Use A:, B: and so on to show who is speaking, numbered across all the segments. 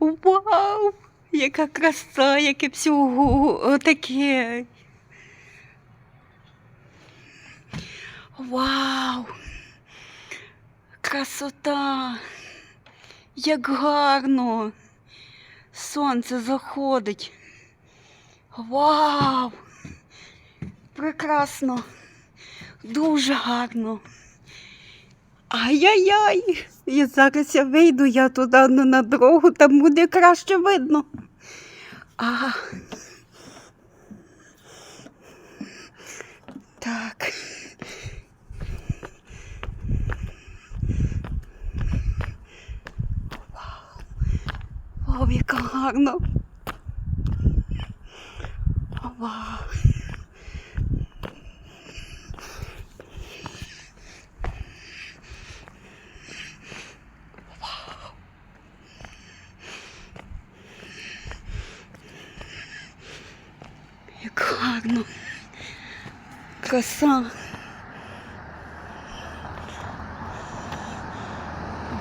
A: Вау! Яка краса, яке всього таке. Вау! Красота! Як гарно! Сонце заходить. Вау! Прекрасно! Дуже гарно. Ай-яй-яй! І зараз я вийду, я туди ну, на дорогу, там буде краще видно. А. Так. Вау. Вау, яка гарно. Вау. Гарно. Краса.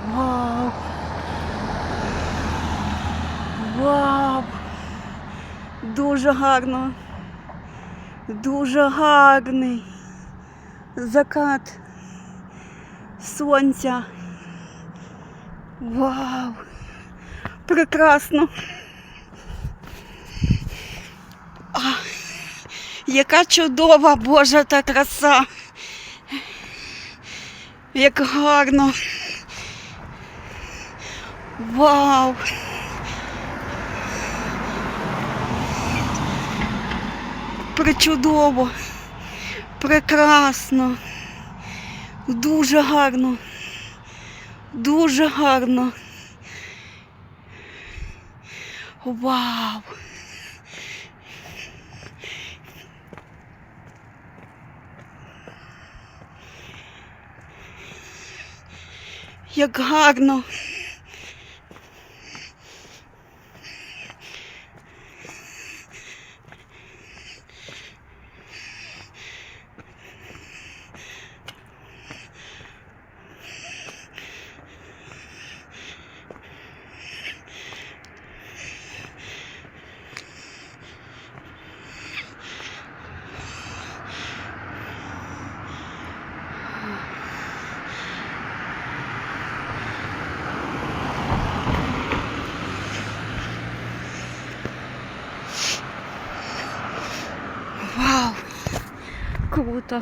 A: Вау. Вау. Дуже гарно. Дуже гарний. Закат сонця. Вау. Прекрасно. Яка чудова Божа та краса. Як гарно. Вау. Причудово. Прекрасно. Дуже гарно. Дуже гарно. Вау. Як гарно. Круто.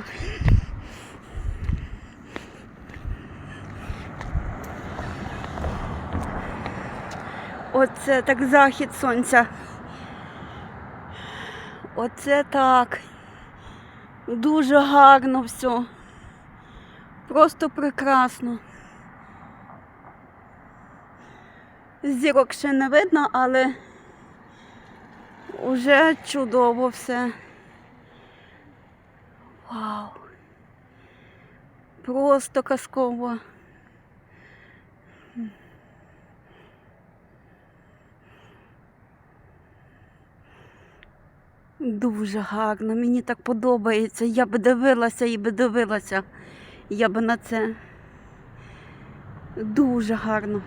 A: Оце так захід сонця. Оце так. Дуже гарно все. Просто прекрасно. Зірок ще не видно, але уже чудово все. Вау. Просто казково. Дуже гарно, мені так подобається. Я би дивилася і би дивилася. Я би на це. Дуже гарно.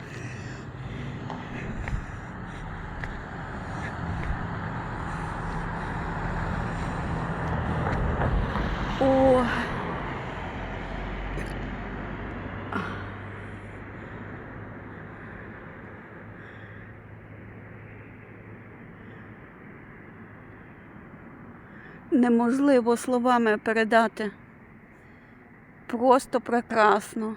A: Неможливо словами передати. Просто прекрасно.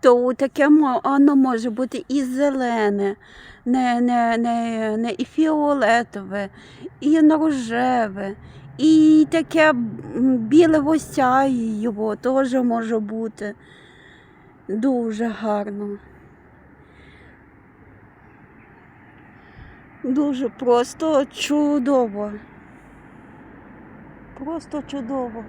A: То таке воно може бути і зелене, не, не, не, не і фіолетове, і рожеве, і таке біле восяє його теж може бути. Дуже гарно. Дуже просто чудово. просто чудово.